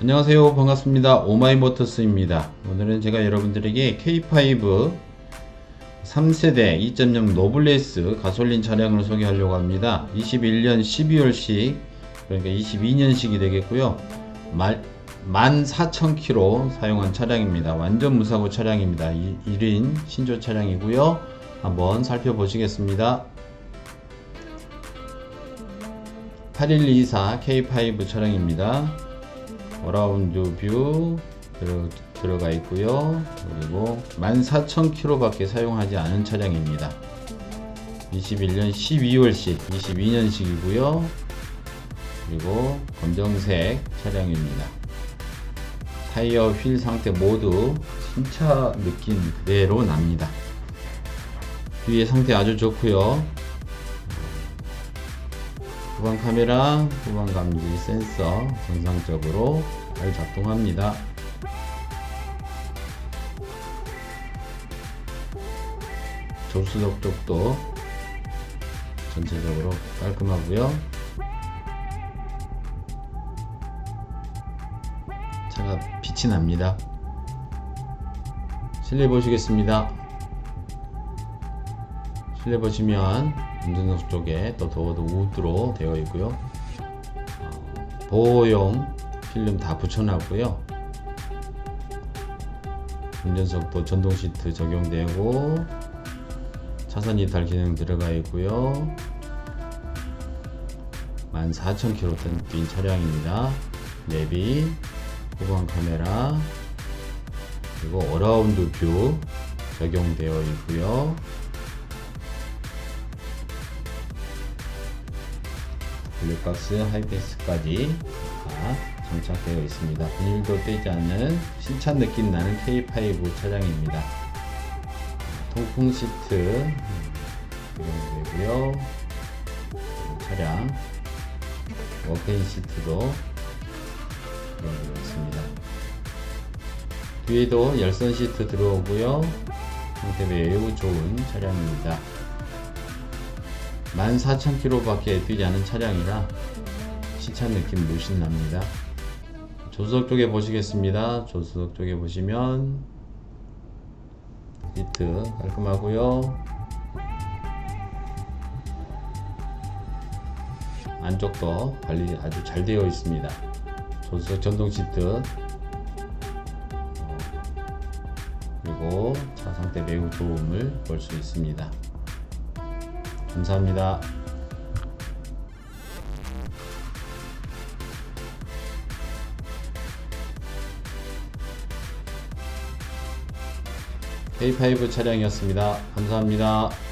안녕하세요. 반갑습니다. 오마이모터스입니다. 오늘은 제가 여러분들에게 K5 3세대 2.0 노블레스 가솔린 차량을 소개하려고 합니다. 21년 12월식 그러니까 22년식이 되겠고요. 14,000km 사용한 차량입니다. 완전 무사고 차량입니다. 1인 신조 차량이고요. 한번 살펴보시겠습니다. 8124 K5 차량입니다 어라운드 뷰 들어, 들어가 있고요. 그리고 14,000km 밖에 사용하지 않은 차량입니다. 21년 12월식 22년식이고요. 그리고 검정색 차량입니다. 타이어 휠 상태 모두 신차 느낌 그대로 납니다. 뒤에 상태 아주 좋고요 후방 카메라, 후방 감지 센서 정상적으로 잘 작동합니다. 조수석 쪽도 전체적으로 깔끔하고요. 차가 빛이 납니다. 실내 보시겠습니다. 실내 보시면 운전석 쪽에 또 도어도 우드로 되어 있고요. 어, 보호용 필름 다 붙여놨고요. 운전석도 전동 시트 적용되고 차선 이탈 기능 들어가 있고요. 14,000km 뛴 차량입니다. 내비, 후방 카메라, 그리고 어라운드 뷰 적용되어 있고요. 블랙박스 하이패스까지 다 장착되어 있습니다. 비닐도 떼지 않는 신차 느낌 나는 K5 차량입니다. 통풍 시트 적용되고요. 차량 워크인 시트도 적용되어 있습니다. 뒤에도 열선 시트 들어오고요. 상태 매우 좋은 차량입니다. 14,000km 밖에 뛰지 않은 차량이라 시차 느낌 물씬 납니다. 조수석 쪽에 보시겠습니다. 조수석 쪽에 보시면 시트 깔끔하고요. 안쪽도 관리 아주 잘 되어 있습니다. 조수석 전동 시트 어, 그리고 차 상태 매우 좋음을 볼 수 있습니다. 감사합니다. K5 차량이었습니다. 감사합니다.